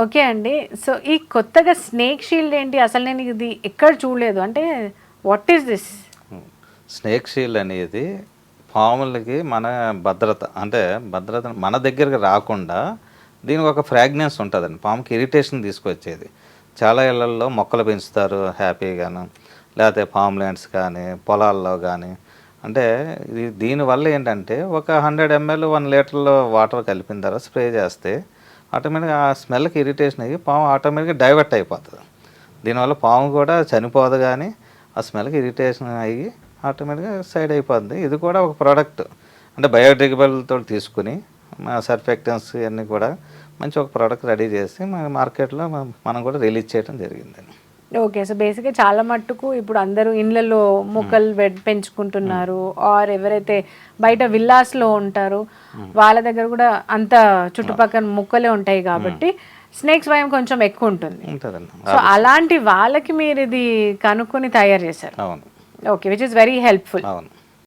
Okay అండి. So ఈ కొత్తగా స్నేక్ షీల్డ్ ఏంటి? అసలు నేను ఇది ఎక్కడ చూడలేదు. అంటే what is this snake shield అనేది పాములకి మన భద్రత అంటే భద్రత మన దగ్గరకి రాకుండా దీనికి ఒక ఫ్రాగ్నెన్స్ ఉంటుందండి. పాముకి ఇరిటేషన్ తీసుకొచ్చేది. చాలా ఇళ్ళలో మొక్కలు పెంచుతారు హ్యాపీగాను. లేకపోతే పామ్ ల్యాండ్స్ కానీ పొలాల్లో కానీ. అంటే ఇది దీనివల్ల ఏంటంటే ఒక హండ్రెడ్ ఎంఎల్ వన్ లీటర్లో వాటర్ కలిపిన తర్వాత స్ప్రే చేస్తే ఆటోమేటిక్గా ఆ స్మెల్కి ఇరిటేషన్ అయ్యి పాము ఆటోమేటిక్గా డైవర్ట్ అయిపోతుంది. దీనివల్ల పాము కూడా చనిపోదు కానీ ఆ స్మెల్కి ఇరిటేషన్ అయ్యి ఆటోమేటిక్గా సైడ్ అయిపోతుంది ఇది కూడా ఒక ప్రోడక్ట్ అంటే బయోడిగ్రేడబుల్తో తీసుకుని మా సర్ఫెక్టెన్స్ ఇవన్నీ కూడా మంచి ఒక ప్రోడక్ట్ రెడీ చేసి మన మార్కెట్లో మనం కూడా రిలీజ్ చేయడం జరిగిందండి ఓకే సో బేసిక్గా చాలా మట్టుకు ఇప్పుడు అందరూ ఇండ్లలో మొక్కలు వెడ్ పెంచుకుంటున్నారు. ఆర్ ఎవరైతే బయట విల్లాస్లో ఉంటారో వాళ్ళ దగ్గర కూడా అంత చుట్టుపక్కల మొక్కలే ఉంటాయి కాబట్టి స్నేక్స్ భయం కొంచెం ఎక్కువ ఉంటుంది. సో అలాంటి వాళ్ళకి మీరు ఇది కనుక్కొని తయారు చేశారు. Okay which is very helpful అవును.